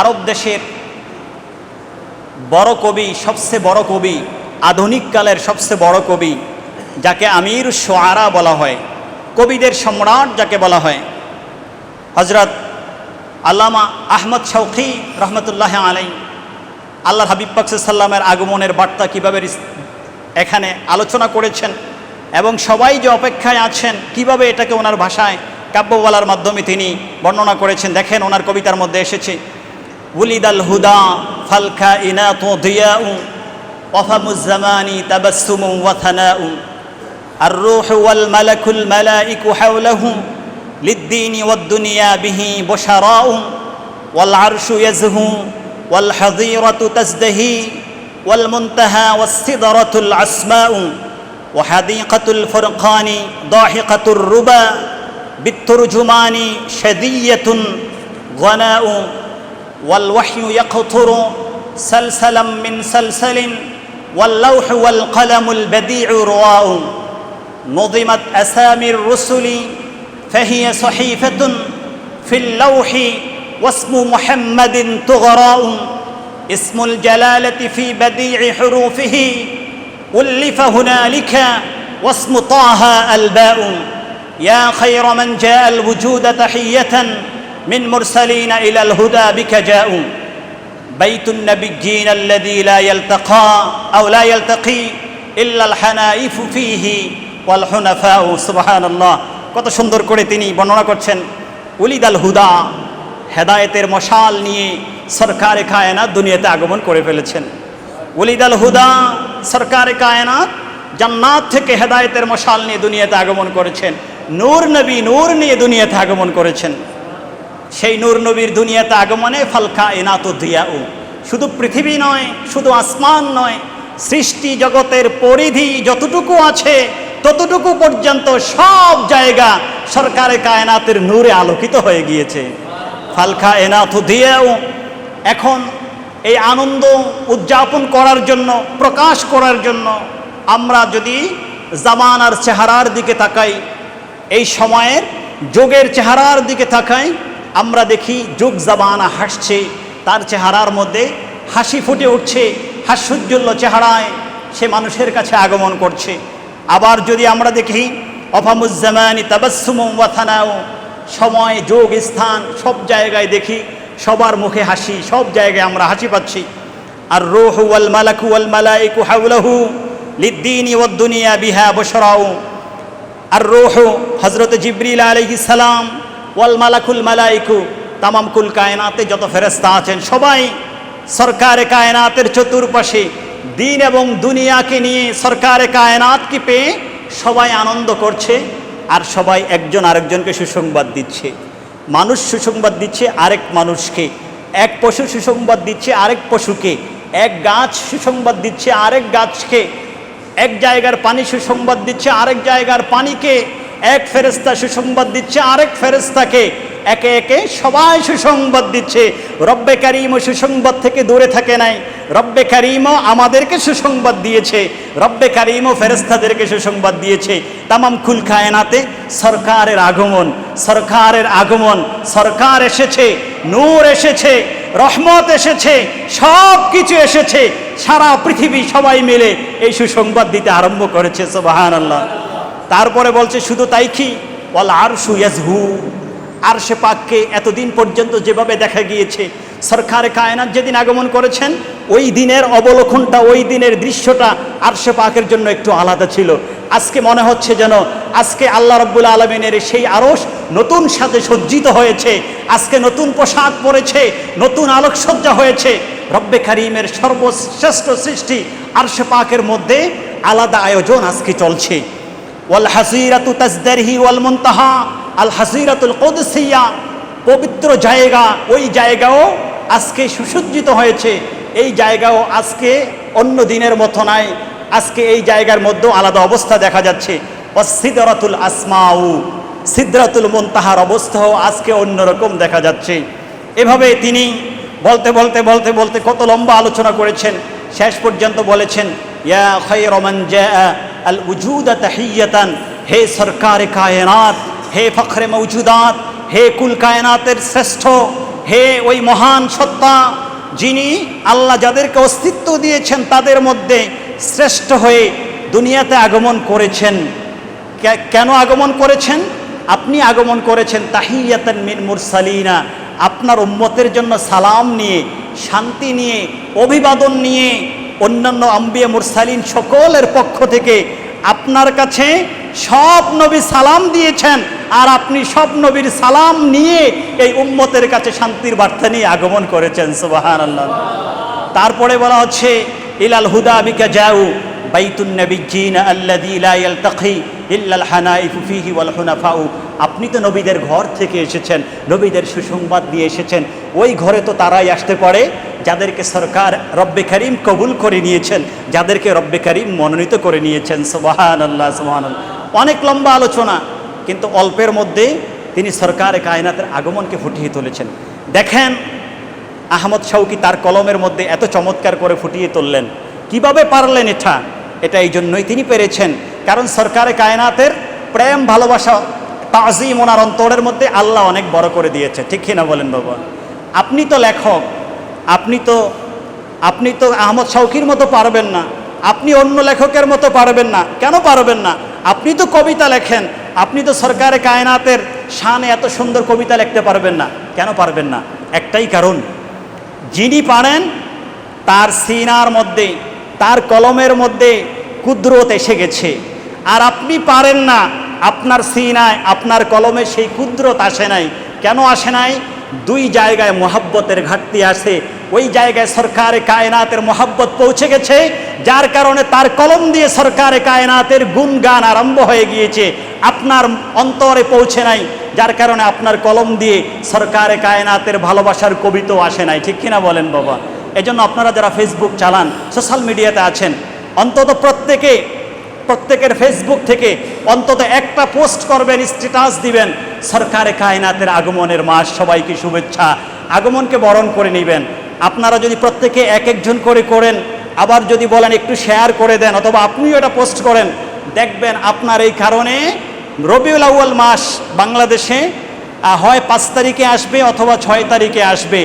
আরব দেশের বড় কবি, সবচেয়ে বড় কবি, আধুনিক কালের সবচেয়ে বড় কবি, যাকে আমির সোয়ারা বলা হয়, কবিদের সম্রাট যাকে বলা হয় হজরত আল্লামা আহমদ শৌকি রহমতুল্লাহ আলাই আল্লাহ হাবিব পাকসাল্লামের আগমনের বার্তা কীভাবে এখানে আলোচনা করেছেন এবং সবাই যে অপেক্ষায় আছেন, কীভাবে এটাকে ওনার ভাষায় কাব্য বলার মাধ্যমে তিনি বর্ণনা করেছেন, দেখেন ওনার কবিতার মধ্যে এসেছে। ولد الهدى فالكائنات ضياء وفم الزمان تبسم وثناء الروح والملك الملائك حولهم للدين والدنيا به بشراء والعرش يزهو والحظيرة تزدهي والمنتهى والسدرة العسماء وحديقة الفرقان ضاحقة الربا بالترجمان شذية غناء والوحي يقطر سلسلا من سلسل واللوح والقلم البديع رواء نظمت أسامي الرسل فهي صحيفة في اللوح واسم محمد تغراء. اسم الجلالة في بديع حروفه ألف هنالك واسم طه ألباء. يا خير من جاء الوجود تحية মিন মুরসালিনা ইলাল হুদা বিকা জাউ বাইতুন নাবিয়্যিন আল্লাযী লা ইয়ালতাকা আও লা ইয়ালতাকি ইল্লা আল হানাইফু ফীহি ওয়াল হুনাফাউ। সুবহানাল্লাহ। কত সুন্দর করে তিনি বর্ণনা করছেন উলিদ আল হুদা, হেদায়েতের মশাল নিয়ে সরকারে কায়নাত দুনিয়াতে আগমন করে ফেলেছেন। উলিদ আল হুদা, সরকারে কায়নাত, জান্নাত থেকে হেদায়েতের মশাল নিয়ে দুনিয়াতে আগমন করেছেন। নূর নবী নূর নিয়ে দুনিয়াতে আগমন করেছেন। সেই নূর নবীর দুনিয়াতে আগমনে ফালকা এনাত দিয়াউ শুধু পৃথিবী নয়, শুধু আসমান নয়, সৃষ্টি জগতের পরিধি যতটুকু আছে, ততটুকু পর্যন্ত সব জায়গা সরকারে কায়নাতের নূরে আলোকিত হয়ে গিয়েছে। ফালকা এনাথ দিয়াও এখন এই আনন্দ উদযাপন করার জন্য, প্রকাশ করার জন্য আমরা যদি জামানার চেহারার দিকে তাকাই, এই সময়ের যোগের চেহারার দিকে তাকাই আমরা দেখি যুগ জামানা হাসছে, তার চেহারার মধ্যে হাসি ফুটে উঠছে, হাস্যোজ্জ্বল্য চেহারায় সে মানুষের কাছে আগমন করছে। আবার যদি আমরা দেখি অফামুজ্জামানি তাবাসুম ওয়াথানাও সময়, যোগ, স্থান সব জায়গায় দেখি, সবার মুখে হাসি, সব জায়গায় আমরা হাসি পাচ্ছি। আর রোহ ওয়াল মালাকু ওয়াল মালাইকু হাউলাহু লিদ্দিনি ওয়াদ দুনিয়া বিহা বশরাউ। আর রোহ হজরত জিব্রিল আলহি সালাম ওয়াল মালাকুল মালাইকু, তামাম কুল কায়নাতে যত ফেরেস্তা আছেন, সবাই সরকারে কায়নাতের চতুর্পাশে, দিন এবং দুনিয়াকে নিয়ে সরকারে কায়নাতকে পেয়ে সবাই আনন্দ করছে আর সবাই একজন আরেকজনকে সুসংবাদ দিচ্ছে। মানুষ সুসংবাদ দিচ্ছে আরেক মানুষকে, এক পশু সুসংবাদ দিচ্ছে আরেক পশুকে, এক গাছ সুসংবাদ দিচ্ছে আরেক গাছকে, এক জায়গার পানি সুসংবাদ দিচ্ছে আরেক জায়গার পানিকে এক ফেরেস্তা সুসংবাদ দিচ্ছে, আরেক ফেরেস্তাকে একে একে সবাই সুসংবাদ দিচ্ছে। রব্বে কারিমও সুসংবাদ থেকে দূরে থাকে নাই। রব্বে কারিমও আমাদেরকে সুসংবাদ দিয়েছে। রব্বে কারিমও ফেরেস্তাদেরকে সুসংবাদ দিয়েছে। তামাম কুল কায়নাতে সরকারের আগমন সরকারের আগমন, সরকার এসেছে, নূর এসেছে, রহমত এসেছে সব কিছু এসেছে। সারা পৃথিবী সবাই মিলে এই সুসংবাদ দিতে আরম্ভ করেছে সোবাহান আল্লাহ তারপরে বলছে, শুধু তাই কি? বল আর সুয়াজহু আর সে পাককে এতদিন পর্যন্ত যেভাবে দেখা গিয়েছে, সরকারে কায়নাত যেদিন আগমন করেছেন, ওই দিনের অবলোকনটা, ওই দিনের দৃশ্যটা আর সে পাকের জন্য একটু আলাদা ছিল। আজকে মনে হচ্ছে যেন, আজকে আল্লাহ রব্বুল আলমিনের সেই আরস নতুন সাথে সজ্জিত হয়েছে, আজকে নতুন পোশাক পরেছে, নতুন আলোকসজ্জা হয়েছে। রব্বে কারিমের সর্বশ্রেষ্ঠ সৃষ্টি আরশে পাকের মধ্যে আলাদা আয়োজন আজকে চলছে। ওয়াল ওয়াল মুনতাহা, আল হাসিরাতুল পবিত্র জায়গা, ওই জায়গাও আজকে সুসজ্জিত হয়েছে, এই জায়গাও আজকে অন্য দিনের মতো নাই, আজকে এই জায়গার মধ্যেও আলাদা অবস্থা দেখা যাচ্ছে। অসিদরাতুল আসমাউ, সিদ্রাতুল মুনতাহার অবস্থাও আজকে অন্যরকম দেখা যাচ্ছে। এভাবে তিনি বলতে বলতে বলতে বলতে কত লম্বা আলোচনা করেছেন। শেষ পর্যন্ত বলেছেন, ইয়া খায়রা মান জাআ আল উজুদা তাহিয়াতান হে সরকারে কায়নাত, হে ফখরে মৌজুদাত, হে কুল কায়নাতের শ্রেষ্ঠ, হে ওই মহান সত্তা যিনি আল্লাহ যাদেরকে অস্তিত্ব দিয়েছেন তাদের মধ্যে শ্রেষ্ঠ হয়ে দুনিয়াতে আগমন করেছেন। কেন আগমন করেছেন? আপনি আগমন করেছেন তাহিয়াতান মিন মুরসালিনা। আপনার উম্মতের জন্য সালাম নিয়ে, শান্তি নিয়ে, অভিবাদন নিয়ে অন্যান্য আম্বিয়া মুরসালিন সকলের পক্ষ থেকে আপনার কাছে সব নবী সালাম দিয়েছেন আর আপনি সব নবীর সালাম নিয়ে এই উম্মতের কাছে শান্তির বার্তা নিয়ে আগমন করেছেন সুবাহান আল্লাহ তারপরে বলা হচ্ছে, ইলাল হুদা বিকা যাও বাইতুন নবিজ্জিন আল্লাযী লা ইয়ালতাকি ইল্লাল হানাইফু ফীহি ওয়াল হুনাফাউ। আপনি তো নবীদের ঘর থেকে এসেছেন, নবীদের সুসংবাদ দিয়ে এসেছেন। ওই ঘরে তো তারাই আসতে পারে। যাদেরকে সরকার রব্বে করিম কবুল করে নিয়েছেন, যাদেরকে রব্বে করিম মনোনীত করে নিয়েছেন সুবহান আল্লাহ সুবহান অনেক লম্বা আলোচনা, কিন্তু অল্পের মধ্যে তিনি সরকার কায়নাতের আগমনকে ফুটিয়ে তুলেছেন। দেখেন, আহমদ শাউকি তার কলমের মধ্যে এত চমৎকার করে ফুটিয়ে তুললেন। কীভাবে পারলেন এটা? এটা এই জন্যই তিনি পেরেছেন। কারণ সরকারে কায়নাতের প্রেম, ভালোবাসা, তাজিম ওনার অন্তরের মধ্যে আল্লাহ অনেক বড় করে দিয়েছে। ঠিক কিনা বলেন বাবা? আপনি তো লেখক আপনি তো আপনি তো আহমদ শাউকির মতো পারবেন না। আপনি অন্য লেখকের মতো পারবেন না। কেন পারবেন না? আপনি তো কবিতা লেখেন। আপনি তো সরকারে কায়নাতের শানে এত সুন্দর কবিতা লিখতে পারবেন না। কেন পারবেন না? একটাই কারণ, যিনি পারেন, তার সিনার মধ্যে, তার কলমের মধ্যে কুদরত এসে গেছে। আর আপনি পারেন না, আপনার সিনায়, আপনার কলমে সেই কুদরত আসে নাই। কেন আসে নাই? দুই জায়গায় মোহাব্বতের ঘাটতি আছে। ওই জায়গায় সরকারে কায়নাতের মোহাব্বত পৌঁছে গেছে, যার কারণে তার কলম দিয়ে সরকারে কায়নাতের গুণগান আরম্ভ হয়ে গিয়েছে। আপনার অন্তরে পৌঁছে নাই, যার কারণে আপনার কলম দিয়ে সরকারে কায়নাতের ভালোবাসার কবিতাও আসে নাই। ঠিক কিনা বলেন বাবা? এজন্য আপনারা যারা ফেসবুক চালান সোশ্যাল মিডিয়াতে আছেন, অন্তত প্রত্যেকে প্রত্যেকের ফেসবুক থেকে অন্তত একটা পোস্ট করবেন স্ট্যাটাস দিবেন, সরকারে কায়নাতের আগমনের মাস, সবাইকে শুভেচ্ছা। আগমনকে বরণ করে নেবেন। আপনারা যদি প্রত্যেকে এক একজন করে করেন, আবার যদি বলেন একটু শেয়ার করে দেন, অথবা আপনিও এটা পোস্ট করেন, দেখবেন আপনার এই কারণে রবিউল আউয়াল মাস বাংলাদেশে হয় পাঁচ তারিখে আসবে অথবা ছয় তারিখে আসবে।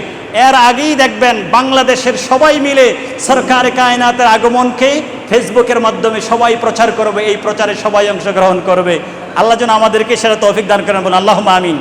এর আগেই দেখবেন বাংলাদেশের সবাই মিলে সরকার কায়নাতের আগমনকে ফেসবুকের মাধ্যমে সবাই প্রচার করবে, এই প্রচারে সবাই অংশগ্রহণ করবে। আল্লাহ যেন আমাদেরকে সেটা তৌফিক দান করেন, বলুন আল্লাহ আমিন।